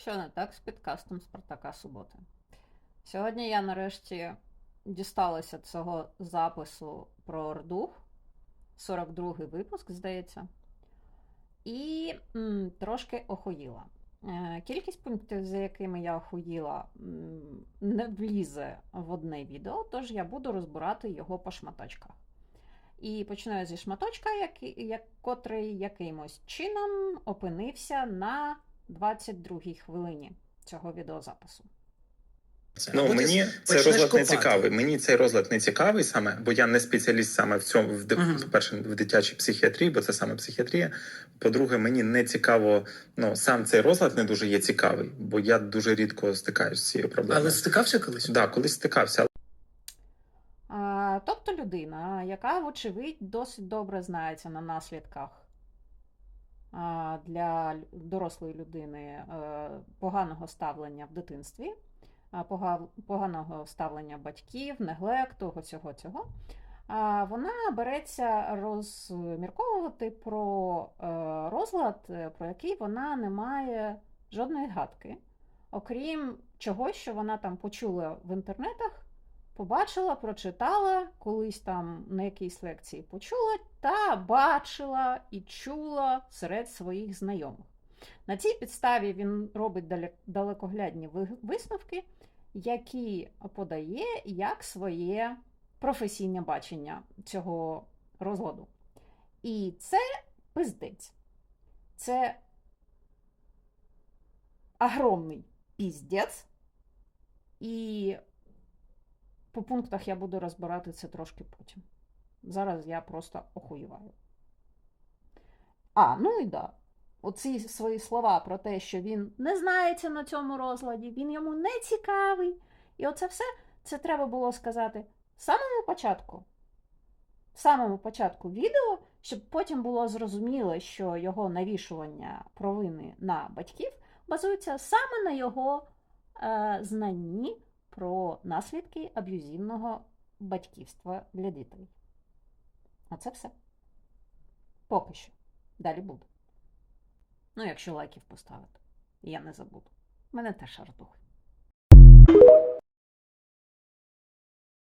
Що не так з підкастом Спартака Суботи? Сьогодні я нарешті дісталася цього запису про Орду, 42-й випуск, здається, і м, трошки охуїла. Е, Кількість пунктів, за якими я охуїла, не влізе в одне відео, тож я буду розбирати його по шматочках. І починаю зі шматочка, який, як, котрий якимось чином опинився на 22-й хвилині цього відеозапису. Це. Ну Або мені цей розлад не цікавий. Мені цей розлад не цікавий саме, бо я не спеціаліст саме в цьому в, Мгм. по-перше, в дитячій психіатрії, бо це саме психіатрія. По-друге, мені не цікаво. Ну сам цей розлад не дуже є цікавий, бо я дуже рідко стикаюся з цією проблемою. Але стикався колись? да, колись стикався. А, тобто людина, яка, вочевидь, досить добре знається на наслідках а, для дорослої людини е, поганого ставлення в дитинстві, поганого ставлення батьків, неглекту, цього цього. Вона береться розмірковувати про е, розлад, е, про який вона не має жодної гадки, окрім чогось, що вона там почула в інтернетах побачила, прочитала, колись там на якійсь лекції почула та бачила і чула серед своїх знайомих. На цій підставі він робить далекоглядні висновки, які подає як своє професійне бачення цього розладу. І це пиздець. Це огромний піздець. І по пунктах я буду розбирати це трошки потім. Зараз я просто охуєваю. А, ну і да. Оці свої слова про те, що він не знається на цьому розладі, він йому не цікавий. І оце все це треба було сказати в самому початку. В самому початку відео, щоб потім було зрозуміло, що його навішування провини на батьків базується саме на його е, знанні про наслідки аб'юзивного батьківства для дітей. Оце все. Поки що. Далі буде. Ну, якщо лайків поставити. Я не забуду. Мене теж артух.